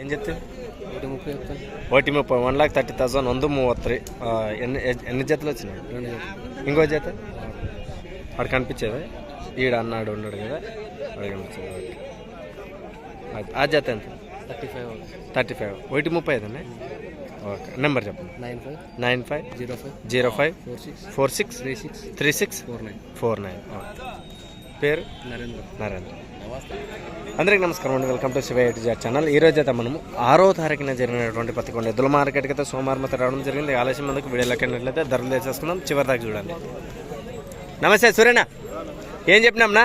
ఏం చెప్తే ఒకటి ముప్పై వన్ లాక్ థర్టీ థౌసండ్ వంద మూవత్రి. ఎన్ని ఎన్ని జతలు వచ్చినాయి? ఇంకో జత? అక్కడ కనిపించేది? ఈడ అన్నాడు ఉన్నాడు కదా? అక్కడ కనిపించేది ఆ జత ఎంత? Thirty five thirty five. ఒకటి ముప్పై ఐదు అండి ఓకే. నెంబర్ చెప్పండి nine five. Nine five. Zero five. Zero five. Four six. Four six? Three six. Three six? Four nine. Four nine. పేరు? నరేంద్ర. నరేంద్ర. అందరికీ నమస్కారం అండి. Welcome to Shivayya eight channel ఈ రోజు అయితే మనము ఆరో తారీఖున జరిగినటువంటి ప్రతికొండ ఎద్దుల మార్కెట్కి అయితే సోమవారం అయితే రావడం జరిగింది. ఆలస్యం ముందుకు వీడియోలోకి లెక్కనట్లయితే ధరలు తెచ్చేసుకున్నాం చివరి దాకా చూడండి. నమస్తే సూర్యనా ఏం చెప్పినాంనా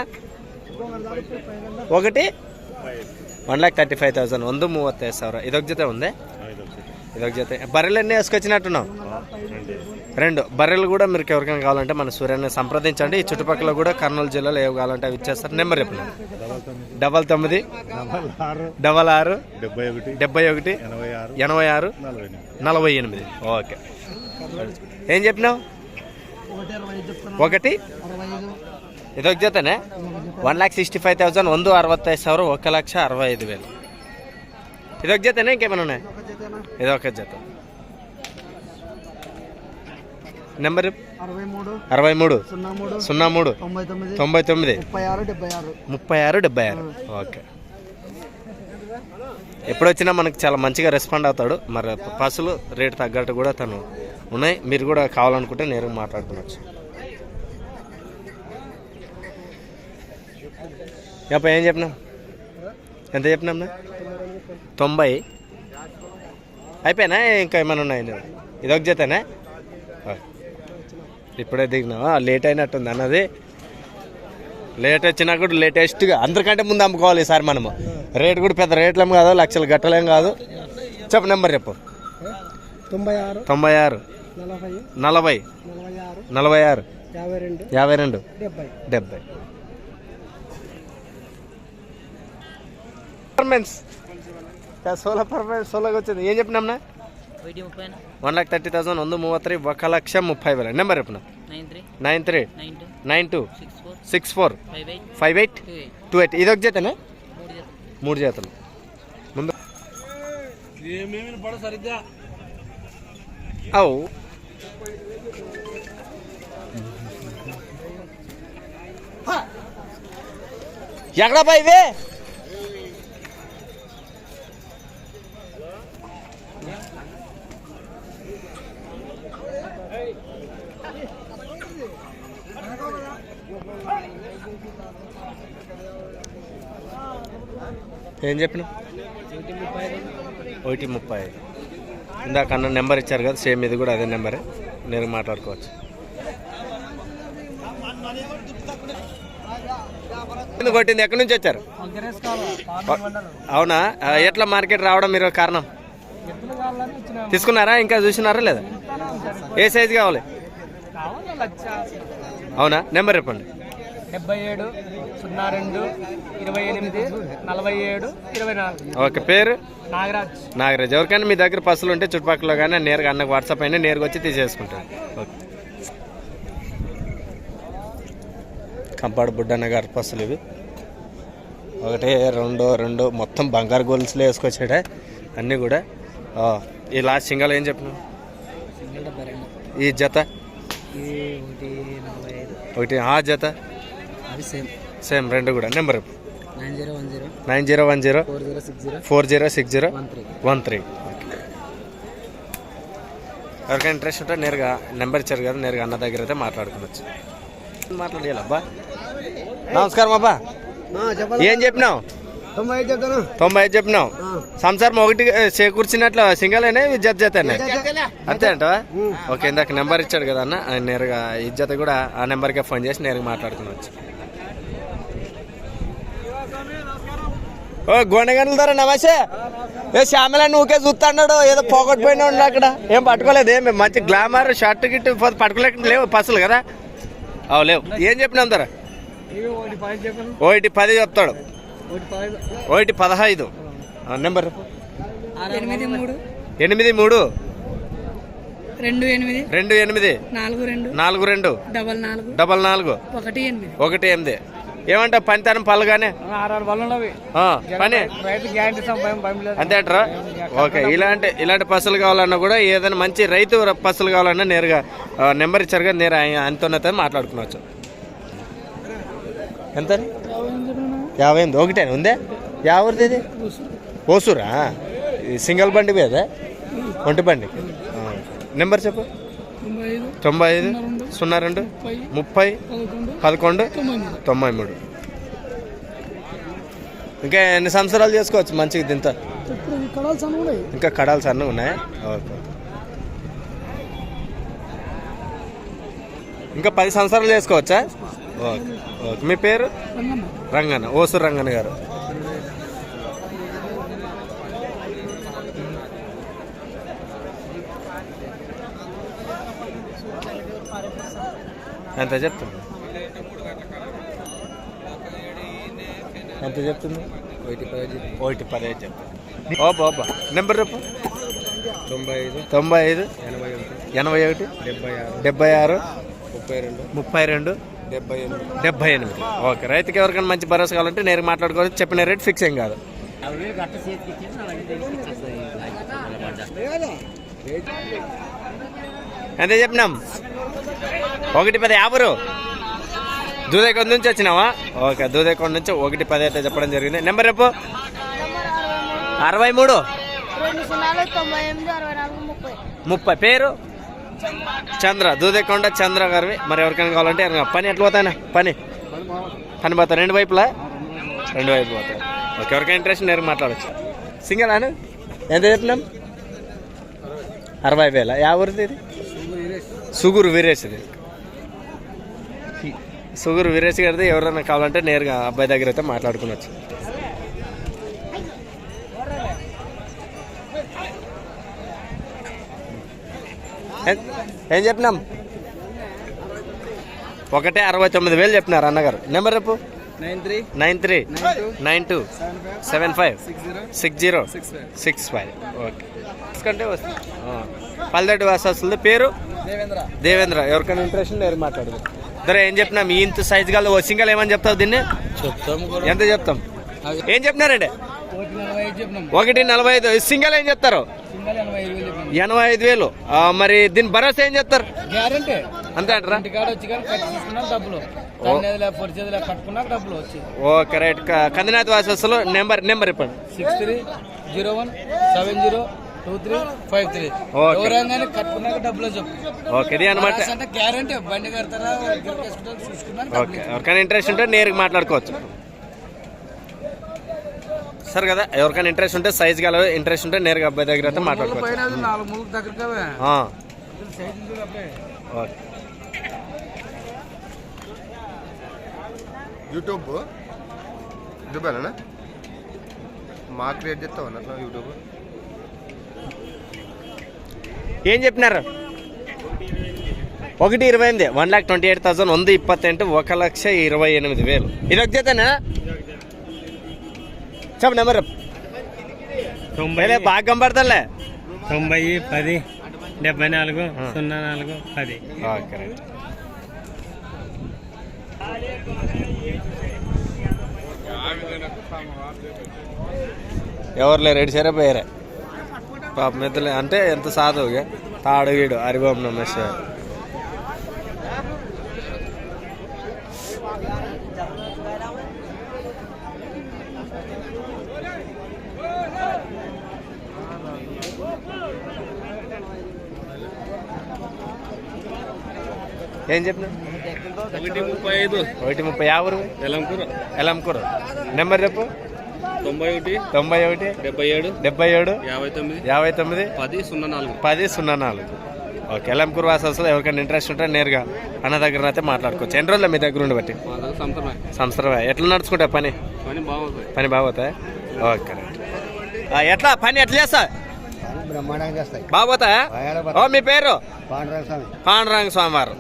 ఒకటి? One lakh thirty five thousand. వంద మూవతైదు సార్ ఇదొక ಜೊತೆ ఉందే? ఇదొక జత బర్రెలు ఎన్ని వేసుకొచ్చినట్టున్నావు రెండు బర్రెలు కూడా మీరు ఎవరికైనా కావాలంటే మన సూర్యాన్ని సంప్రదించండి ఈ చుట్టుపక్కల కూడా కర్నూలు జిల్లాలో ఏవి కావాలంటే అవి ఇచ్చేస్తారు నెంబర్ చెప్పండి డబల్ తొమ్మిది డబల్ ఆరు డెబ్బై ఒకటి డెబ్బై ఒకటి ఎనభై ఆరు ఎనభై ఆరు నలభై ఎనిమిది నలభై ఎనిమిది ఓకే ఏం చెప్పినావు ఒకటి ಇದೊಂದು ಜೊತೆನೆ one lakh sixty five thousand ಒಂದು ಅರವತ್ತೈದು ಸಾವಿರ ఒక లక్ష అరవై ఐదు వేలు ఇదొక జతనే ఇంకేమైనా ఉన్నాయి ఇదొక జత. నెంబర్ అరవై మూడు సున్నా మూడు తొంభై తొమ్మిది ముప్పై ఆరు డెబ్బై ఆరు. ఓకే. ఎప్పుడు వచ్చినా మనకు చాలా మంచిగా రెస్పాండ్ అవుతాడు. మరి పసులు రేటు తగ్గట్టు కూడా తను ఉన్నాయి. మీరు కూడా కావాలనుకుంటే నేరుగా మాట్లాడుకోవచ్చు. యప్ప ఏం చెప్పినాం ఎంత చెప్పినాం తొంభై. అయిపోయినా ఇంకా ఏమైనా ఉన్నాయి? ఇదొక జతనే. ఇప్పుడే దిగినావా? లేట్ అయినట్టుంది అన్నది. లేట్ వచ్చినా కూడా లేటెస్ట్గా అందరికంటే ముందు అమ్ముకోవాలి ఈసారి మనము. రేట్ కూడా పెద్ద రేట్లేం కాదు లక్షలు గట్టలేం కాదు. చెప్పు నెంబర్ చెప్పు. తొంభై ఆరు. తొంభై ఆరు. నలభై. నలభై. ఆరు. యాభై రెండు. యాభై రెండు. డెబ్బై. డెబ్బై. పర్ఫార్మెన్స్ సోలో పర్ఫార్మెన్స్ సోలోకి వచ్చింది ఏం చెప్పినాంనా ఒకటి ముప్పై వన్ లాక్ థర్టీ థౌసండ్ ಒಂದು ಮೂವತ್ತು ರೀ ఒక లక్ష ముప్పై వేల నెంబర్ చెప్పిన nine three nine three nine two nine two six four six four five eight five eight two eight two eight ఇదొక జతనే మూడు జతలు మూడు జతలు ముందు అవు ఎక్కడ పా ఏం చెప్పిన ఒకటి ముప్పై ఐదు. ఇందాక అన్న నెంబర్ ఇచ్చారు కదా సేమ్ ఇది కూడా అదే నెంబరే. నేను మాట్లాడుకోవచ్చు. కొట్టింది? ఎక్కడి నుంచి వచ్చారు? అవునా? ఎట్లా మార్కెట్ రావడం మీరు కారణం? తీసుకున్నారా? ఇంకా చూసినారా లేదా? ఏ సైజు కావాలి? అవునా? నెంబర్ చెప్పండి. డెబ్బై ఏడు సున్నా రెండు ఇరవై ఎనిమిది నలభై ఏడు ఇరవై నాలుగు. ఓకే పేరు? నాగరాజ్. నాగరాజ్. ఎవరికైనా మీ దగ్గర పసులు ఉంటే చుట్టుపక్కల కానీ నేరుగా అన్నకు వాట్సాప్ అయినా నేరుగా వచ్చి తీసేసుకుంటారు. ఓకే. కంపాడు బుడ్డన్న గారి పసులు ఇవి. ఒకటి రెండు రెండు మొత్తం బంగారు గోల్స్లో వేసుకొచ్చాడే అన్నీ కూడా. ఈ లాస్ట్ సింగల్ ఏం చెప్పిన సింగిల్ డెబ్బై రెండు. ఈ జత? ఒకటి ఆ జత? అవి సేమ్. సేమ్ రెండు కూడా. Number. Nine zero one zero. Four zero six zero. One three. ఎవరికైనా ఇంట్రెస్ట్ ఉంటే నేరుగా నెంబర్ ఇచ్చారు కదా నేరుగా అన్న దగ్గర అయితే మాట్లాడుకోవచ్చు. మాట్లాడాలి అబ్బా. నమస్కారం అబ్బా. ఏం చెప్పినావు? తొంభై ఐదు చెప్పినావు. సంసారం ఒకటి చేకూర్చినట్లు సింగల్ అయినా జత జత అంతే అంటవా? ఓకే ఇందాక నెంబర్ ఇచ్చాడు కదా అన్న నేరుగా ఈ జత కూడా ఆ నెంబర్కే ఫోన్ చేసి నేరుగా మాట్లాడుకోవచ్చు ఓ గొండగంటల ద్వారా నమస్తే ఏ శ్యామల నువ్వుకే చూస్తున్నాడు. ఏదో పోగొట్టుపోయినా ఉండు అక్కడ. ఏం పట్టుకోలేదు ఏం మంచి గ్లామర్ షర్ట్ గిట్ పట్టుకోలేక లేవు పసులు కదా. అవు లేవు. ఏం చెప్పినాం ధర ఒకటి పది చెప్తాడు. ఒకటి పది ఒకటి పదహైదు. ఆ, నెంబర్. ఎనిమిది మూడు. ఎనిమిది మూడు. రెండు ఎనిమిది. రెండు ఎనిమిది. నాలుగు రెండు. నాలుగు రెండు. డబల్ నాలుగు. డబల్ నాలుగు. ఒకటి ఎనిమిది. ఒకటి ఎనిమిది. ఏమంటావు? పనితనం ఆ, పని? రైతు గ్యారంటీ భయం భయం లేదు. అంతే అంటారా? ఓకే ఇలాంటి ఇలాంటి పసులు కావాలన్నా కూడా ఏదైనా మంచి రైతు పసులు కావాలన్నా నేరుగా నెంబర్ ఇచ్చారు కదా నేరు అంతతో మాట్లాడుకోవచ్చు ఎంత యాభై ఎనిమిది ఒకటే ఉందే? యావరిది ఇది? ఓసూరా? ఇది సింగిల్ బండి మీద ఒంటి బండి. నెంబర్ చెప్పు. తొంభై ఐదు సున్నా రెండు ముప్పై పదకొండు తొంభై మూడు. ఇంకా ఎన్ని సంవత్సరాలు చేసుకోవచ్చు మంచిగా దీంతో? ఇప్పుడు ఈ కడాలు సన్న ఉన్నాయి. ఇంకా కడాలు సన్నగా ఉన్నాయా? ఓకే. ఇంకా పది సంవత్సరాలు చేసుకోవచ్చా? Okay okay. మీ పేరు? రంగన్న. రంగన్న ఓసూరు రంగన్న గారు. ఎంత చెప్తుంది? ఎంత చెప్తుంది? ఒకటి పది ఒకటి పదిహేను చెప్తుంది ఓ బాబా నెంబర్ చెప్పు. తొంభై ఐదు తొంభై ఐదు ఎనభై ఒకటి ఎనభై ఒకటి డెబ్బై ఆరు డెబ్బై ఆరు ముప్పై రెండు ముప్పై రెండు డెబ్బై ఎనిమిది. డెబ్బై ఎనిమిది. ఓకే రైతుకి ఎవరికైనా మంచి భరోసా కావాలంటే నేను మాట్లాడుకోవచ్చు చెప్పిన రేట్ ఫిక్స్ ఏం కాదు. ఎంత చెప్పినాం? ఒకటి పది యాభరు. దూదేకొండ నుంచి వచ్చినావా? ఓకే దూదేకొండ నుంచి ఒకటి పది అయితే చెప్పడం జరిగింది. నెంబర్ రేపు అరవై మూడు. ముప్పై. పేరు? చంద్ర. దూదేకొండ చంద్ర గారివి. మరి ఎవరికైనా కావాలంటే పని ఎట్లా పోతాయినా? పని. పని పోతా రెండు వైపులా? రెండు వైపులు పోతాయి. ఓకే ఎవరికైనా ఇంట్రెస్ట్ నేరు మాట్లాడచ్చు. సింగల్ అని? ఎంత చెప్పినాం? అరవై వేల. యా ఊరిది ఇది? సుగురు వీరేష్ ఇది సుగురు వీరేష్ గారిది ఎవరైనా కావాలంటే నేరుగా అబ్బాయి దగ్గర అయితే మాట్లాడుకోవచ్చు ఏం- ఏం చెప్పినాం? ఒకటే అరవై తొమ్మిది వేలు చెప్పినారు అన్నగారు. నెంబర్ రేపు nine three. Nine three. Nine two. Seven five. Six zero. Six five. Okay. వస్తుంది. పల్లెటి వాస వస్తుంది. పేరు? దేవేంద్ర. ఎవరికైనా ఇంట్రెస్ట్ నేను మాట్లాడదు సరే ఏం చెప్పినా మీ ఇంత సైజ్ గల ఓ సింగల్ ఏమని చెప్తావు దీన్ని? చెప్తాము ఎంత చెప్తాం? ఏం చెప్పినారండి? ఒకటి నలభై ఐదు సింగల్ ఏం చెప్తారు? ఎనభై ఐదు వేలు మరి దీని భరోసా ఏం చెప్తారు? గ్యారంటీ. అంతే అంటారా? ఓకే రైట్ కందినాథ్ వాసస్సులో number number ఇప్పండి six three zero one seven zero two three five three. Okay. ఎవరైనా కట్టుకున్నాక డబ్బులు చెప్పు. ఓకే ఇది అనమాట అంటే గ్యారంటీ బండి కడతారా గిరికి వేసుకుంటారా చూసుకున్నాక ఓకే. ఎవరికైనా ఇంట్రెస్ట్ ఉంటే నేరుగా మాట్లాడుకోవచ్చు. సరే కదా ఎవరికైనా ఇంట్రెస్ట్ ఉంటే సైజ్ గల ఇంట్రెస్ట్ ఉంటే నేరుగా అబ్బాయి దగ్గర అయితే మాట్లాడుకోవచ్చు. యూట్యూబ్? యూట్యూబేనా? మా క్రియేట్ చేస్తావు? అట్లా యూట్యూబ్? ఏం చెప్పినారు? ఒకటి ఇరవై ఎనిమిది one lakh twenty eight thousand వంద ఇప్పత్ತೆంటు ఒక లక్ష ఇరవై ఎనిమిది వేలు. ఇది ఒక చేతనా చెప్ప నెంబర్. తొంభై బాగా కంపడతాలే తొంభై పది డెబ్బై నాలుగు సున్నా నాలుగు పది. ఎవరు లేరు ఎడిసారా సరే పోయారా. పాప మెద్దలే అంటే ఎంత సాధువుగా తాడు గీడు హరిబాబు నమస్తే ఏం చెప్పిన ఒకటి ముప్పై ఐదు. ఒకటి ముప్పై యాభై ఎలంకూరు. ఎలంకూరు. నెంబర్ చెప్పు. తొంభై ఒకటి తొంభై ఒకటి డెబ్బై ఏడు డెబ్బై ఏడు యాభై తొమ్మిది యాభై తొమ్మిది పది సున్నా నాలుగు. పది సున్నా నాలుగు. ఓకే ఎలంకూరు వాస వస్తుంది ఎవరికైనా ఇంట్రెస్ట్ ఉంటే నేరుగా అన్న దగ్గర అయితే మాట్లాడుకోవచ్చు. ఎన్ని రోజులు మీ దగ్గర ఉండి బట్టి? సంవత్సరం ఎట్లా నడుచుకుంటా పని? పని బాగుంటుంది పని బాగోతా ఓకే ఎట్లా? పని ఎట్లా చేస్తా? బాగోతా ఓ మీ పేరు? పాండురంగ స్వామి. స్వామివారు.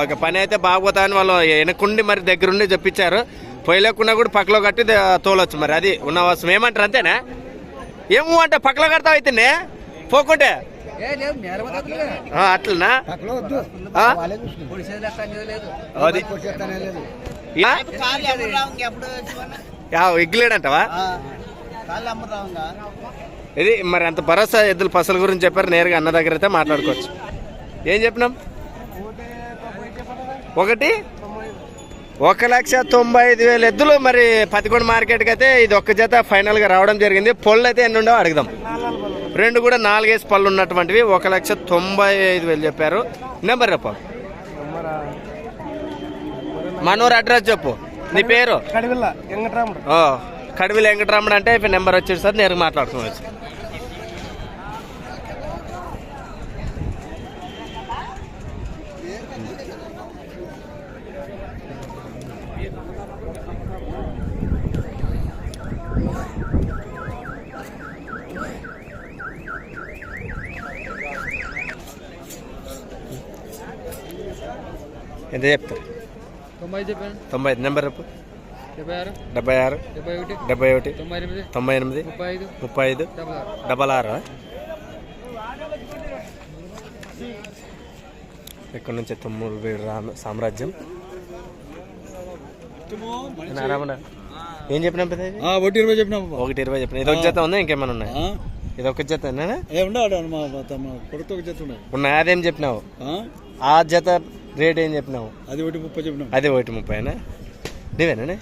ఓకే పని అయితే బాగోతా అని వాళ్ళు వెనకుండి మరి దగ్గరుండి చెప్పించారు. పొయ్యిలేకుండా కూడా పక్కలో కట్టి తోలొచ్చు మరి. అది ఉన్న అవసరం ఏమంటారు అంతేనా? ఏమో అంటే పక్కలో కడతావు అయితేనే పోకుంటే. ఏ లేదు మేరమతలే ఆ, అట్లనా? అది. ఎగ్గులేడంటవా ఇది మరి అంత భరోసా ఎద్దుల పసల గురించి చెప్పారు నేరుగా అన్న దగ్గర అయితే మాట్లాడుకోవచ్చు. ఏం చెప్పినాం? ఒకటి? ఒక లక్ష తొంభై ఐదు వేల ఎద్దులు మరి పతికొండ మార్కెట్కి అయితే ఇది ఒక్క జత ఫైనల్గా రావడం జరిగింది. పళ్ళు అయితే ఎన్ని ఉండవు అడుగుదాం. రెండు కూడా నాలుగేసి పళ్ళు ఉన్నటువంటివి ఒక లక్ష తొంభై ఐదు వేలు చెప్పారు. నెంబర్ చెప్పు. మనూరు అడ్రస్ చెప్పు. నీ పేరు? వెంకటరాముడు. కడివిల వెంకటరమణ అంటే ఇప్పుడు నెంబర్ వచ్చేది సార్ నేరుగా మాట్లాడుకోవచ్చు ఎంత చెప్తారు తొంభై చెప్పాను. తొంభై ఐదు. నెంబర్ చెప్పు. డెబ్బై ఆరు. డెబ్బై ఒకటి. డెబ్బై ఒకటి. తొంభై ఎనిమిది. ముప్పై ఐదు. డబల్ ఆరు. ఇక్కడ నుంచి తుమ్మూరు సామ్రాజ్యం. ఏం చెప్పినా? ఒకటి ఇరవై చెప్పినాము ఒకటి ఇరవై చెప్పిన. ఇది ఒక జత ఉందా? ఇంకేమైనా ఉన్నాయి? ఇది ఒక జత కొడుకు ఒక జత ఉన్నాయి అదేం చెప్పినావు? ఆ? ఆ జత రేట్ ఏం చెప్పినావు? అది ఒకటి ముప్పై చెప్పినాం. అదే ఒకటి ముప్పైనా నీవేనా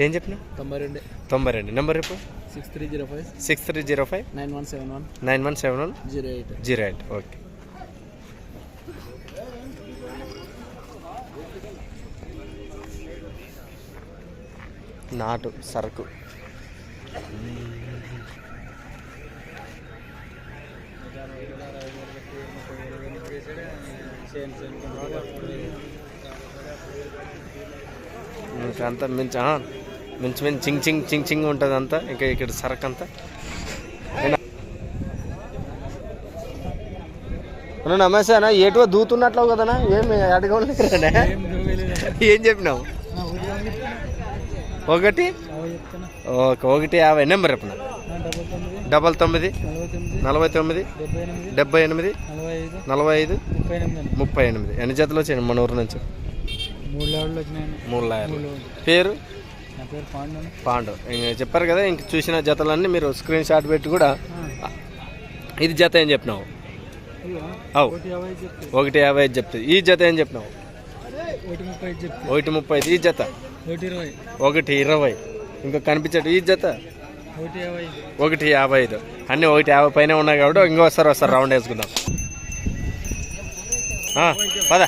ఏం చెప్పినావు? తొంభై రెండు. తొంభై రెండు. నెంబర్ రేపు six three zero five. Six three zero five. Nine one seven one. Nine one seven one. Zero eight. Zero eight. Okay. నాటు సరుకు. అంతా మించి మించి మించి చింగ్ చింగ్ చింగ్ చింగ్ ఉంటుంది అంతా ఇంకా ఇక్కడ సరుకు అంతా. నువ్వు నమ్మేసానా ఏటువో దూతున్నట్లు కదనా ఏమి అడగలేకనే ఏం చెప్పినావు? ఒకటి? ఓకే ఒకటి యాభై. నెంబర్ చెప్పిన డబల్ తొమ్మిది నలభై తొమ్మిది డెబ్బై ఎనిమిది నలభై ఐదు ముప్పై ఎనిమిది. ఎన్ని జతలు వచ్చాయి? మన ఊరు నుంచి. మూడు లాయర్లు పేరు? పాండు చెప్పారు కదా ఇంక చూసిన జతలన్నీ మీరు స్క్రీన్ షాట్ పెట్టి కూడా ఇది జత ఏం చెప్పినావు? అవు. ఒకటి యాభై ఐదు చెప్తుంది ఈ జత ఏం చెప్పినావు? ఒకటి ముప్పై చెప్తే. ఒకటి ముప్పై ఐదు ఈ జత. ఒకటి ఇరవై. ఇంకా కనిపించదు ఈ జత? ఒకటి యాభై. ఐదు అన్నీ ఒకటి యాభై పైన ఉన్నాయి కాబట్టి ఇంకోసారి వస్తారు రౌండ్ వేసుకుందాం. పద.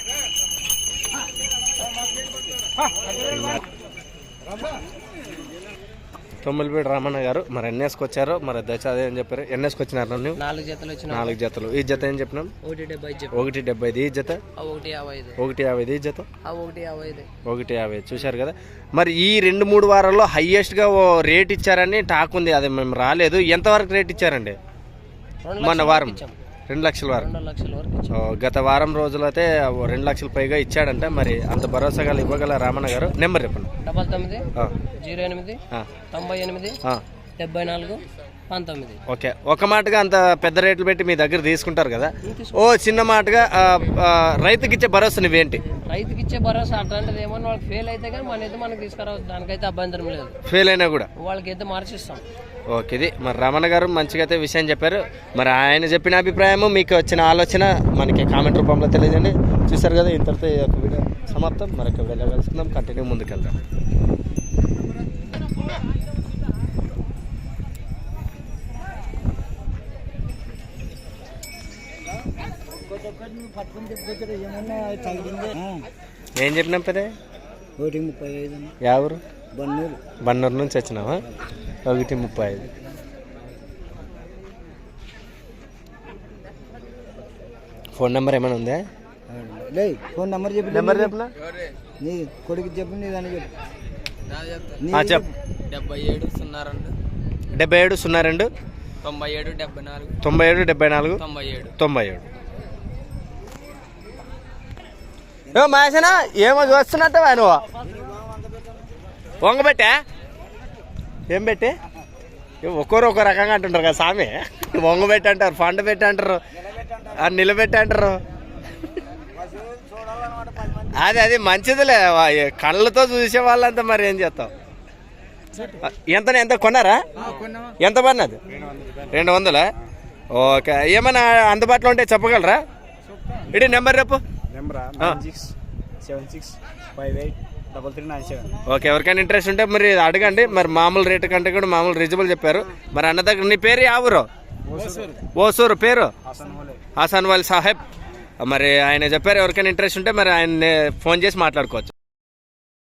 తొమ్మిదిపేట రామన్న గారు మరి ఎన్ని వేసుకొచ్చారో మరి దశ అదే అని చెప్పారు. ఎన్ని వేసుకొచ్చినారు నన్ను నాలుగు జతలు వచ్చిన. నాలుగు జతలు. ఈ జత ఏం చెప్పినాం ఒకటి డెబ్బై ఒకటి డెబ్బై ఈ జత? ఒకటి యాభై ఒకటి యాభై ఈ జత? ఒకటి యాభై ఒకటి యాభై చూశారు కదా? మరి ఈ రెండు మూడు వారాల్లో హైయెస్ట్గా ఓ రేట్ ఇచ్చారని టాక్ ఉంది. అది మేము రాలేదు. ఎంతవరకు రేట్ ఇచ్చారండి? మొన్న వారం. రెండు లక్షల వారం రెండు లక్షల వరకు ఓ, గత వారం రోజులైతే ఓ రెండు లక్షల పైగా ఇచ్చాడంట. మరి అంత భరోసా గల ఇవ్వగల రామన్న గారు? నెంబర్ చెప్పండి. డబల్ తొమ్మిది ఆ, జీరో ఎనిమిది ఆ, తొంభై ఎనిమిది ఆ. డెబ్బై నాలుగు పంతొమ్మిది. ఓకే. ఒక మాటగా అంత పెద్ద రేట్లు పెట్టి మీ దగ్గర తీసుకుంటారు కదా? ఓ చిన్న మాటగా ఆ, ఆ, రైతుకి ఇచ్చే భరోసా నువ్వేంటి? రైతుకి ఇచ్చే భరోసా అట్లాంటిది ఏమన్నా వాళ్ళకి ఫెయిల్ అయితే కానీ మన అయితే మనకి తీసుకురావచ్చు. దానికైతే అభ్యంతరం లేదు. ఫెయిల్ అయినా కూడా. వాళ్ళకి అయితే మార్చిస్తాం. ఓకే ఇది మరి రమణ గారు మంచిగా అయితే విషయం చెప్పారు. మరి ఆయన చెప్పిన అభిప్రాయము మీకు వచ్చిన ఆలోచన మనకి కామెంట్ రూపంలో తెలియజేయండి. చూసారు కదా ఇంతటితో ఈ యొక్క వీడియో సమాప్తం. మరొక వీడియో కలుసుకుందాం. కంటిన్యూ ముందుకెళ్దాం. ఏం చెప్పినాం పెదే ఒకటి ముప్పై ఐదు యావరు? బన్నూరు. బన్నూరు నుంచి వచ్చినావా? ఒకటి ముప్పై ఐదు. ఫోన్ నెంబర్ ఏమైనా ఉందా? లే ఫోన్ నెంబర్ చెప్పి నెంబర్ చెప్పనా నీ కొడుకు చెప్పు నీ దాన్ని చెప్పు. ఆ, చెప్పు. డెబ్బై ఏడు సున్నా రెండు. డెబ్బై ఏడు సున్నా రెండు. తొంభై ఏడు డెబ్బై నాలుగు. తొంభై ఏడు డెబ్బై నాలుగు. తొంభై ఏడు. తొంభై ఏడు. ఏ మాసనా ఏమో చూస్తున్నట్టు నువ్వు? వంగబెట్టా? ఏం పెట్టి? ఒక్కొరు ఒక్కో రకంగా అంటుంటారు కదా సామి. వంగబెట్టి అంటారు ఫండ్ పెట్టి అంటారు నిలబెట్టి అంటారు. అది అది మంచిదిలే. కళ్ళతో చూసే వాళ్ళంతా మరి ఏం చేస్తాం ఎంత ఎంత కొన్నారా? ఎంత పడినది? రెండు వందలా? ఓకే. ఏమైనా అందుబాటులో ఉంటే చెప్పగలరా? ఇటు నెంబర్ రేపు నెంబరా? Six seven six five eight double three nine seven okay ఎవరికైనా ఇంట్రెస్ట్ ఉంటే మరి అడగండి. మరి మామూలు రేటు కంటే కూడా మామూలు రీజనబుల్ చెప్పారు. మరి అన్న దగ్గర నీ పేరు ఊరు? ఓసూరు. పేరు? హసన్ వాల్ సాహెబ్. మరి ఆయన చెప్పారు ఎవరికైనా ఇంట్రెస్ట్ ఉంటే మరి ఆయన ఫోన్ చేసి మాట్లాడుకోవచ్చు.